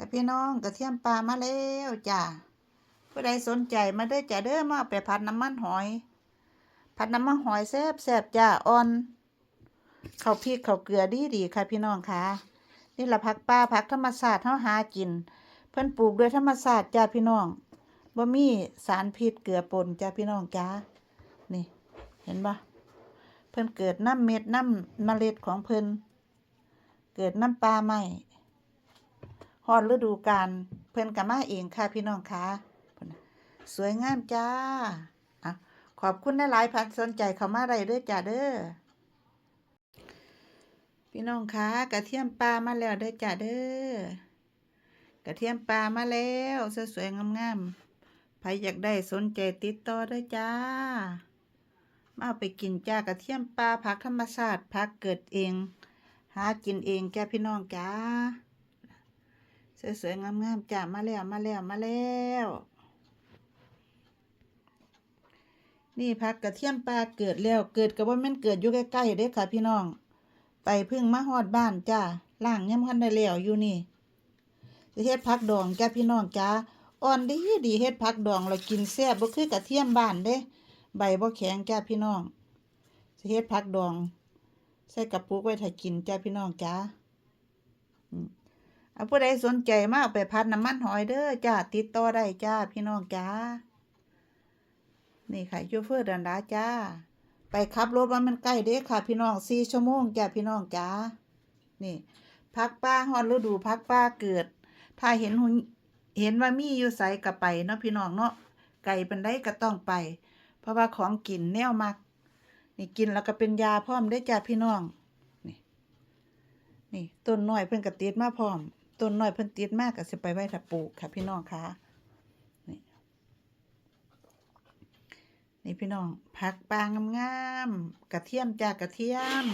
ค่ะพี่น้องกระเทียมปลามาแล้วจ้าผู้ใดสนใจมาเด้อจ้าเด้อมาเอาไปผัดน้ำมันหอย ผัดน้ำมันหอยแซ่บแซ่บจ้าอ่อนข้าวพริกข้าวเกลือดีดีๆค่ะพี่น้องค่ะ นี่ละผักป่าผักธรรมชาสติเฮาหากิน เพิ่นปลูกด้วยธรรมชาสติจ้าพี่น้องบ่มีสารพิษเกลือปนจ้าพี่น้องจ้านี่ เห็นบ่เพิ่นเกิดน้ำเม็ดน้ำเมล็ดของเพิ่นเกิดน้ำปลาใหม่ ฮอดฤดูกาลเพิ่นก็มาเองค่ะพี่น้องค่ะสวยงามจ้าอะขอบคุณหลายๆพันสนใจเข้ามาได้เด้อจ้าเด้อพี่น้องคะกระเทียมปลามาแล้วเด้อจ้าเด้อกระเทียมปลามาแล้วสวยๆงามๆใครอยากได้สนใจติดต่อเด้อจ้ามาเอาไปกินจ้ากระเทียมปลาผักธรรมชาติผักเกิดเอง หากินเองแกพี่น้องจ้า สวยๆงามๆจ้ามาแล้วมาแล้วมาแล้ว นี่พักกระเทียมปลาเกิดแล้วเกิดกับว่าแม่นเกิดอยู่ใกล้ๆเด้อค่ะ พี่น้อง ไปพึ่งมาฮอดบ้านจ้าล่างย่ำคันได้แล้วอยู่นี่สิเฮ็ดผักดองจ้าพี่น้องจ้าอ่อนดีดีเฮ็ดผักดองแล้วกินแซ่บบ่คือกระเทียมบ้านเด้ ใบบ่แข็งจ้าพี่น้องสิเฮ็ดผักดอง ใส่กระปุกไว้ถ้ากินจ้าพี่น้องจ้า เอาผู้ใดสนใจมาเอาไปพัดน้ำมันหอยเด้อจ้าติดต่อได้จ้าพี่น้องจ้า นี่ค่ะยูเฟอร์ดันดาจ้า ไปขับรถว่ามันใกล้เด้ค่ะ พี่น้องสี่ชั่วโมงจ้าพี่น้องจ้า นี่ พักป้าฮอดฤดูพักป้าเกิด ถ้าเห็นหุ่นเห็นว่ามีอยู่ไสก็ไปเนาะพี่น้องเนาะไก่เป็นได้ก็ต้องไป เพราะว่าของกินแนวมัก นี่กินแล้วก็เป็นยาพร้อมได้จ้าพี่น้อง นี่ นี่ต้นน้อยเพิ่นก็ติดมาพร้อม ต้นน้อยเพิ่นติดมากก็สิไปไว้ถ้าปลูกค่ะพี่น้องคะนี่นี่พี่น้องผักปลางามๆกระเทียมจากกระเทียม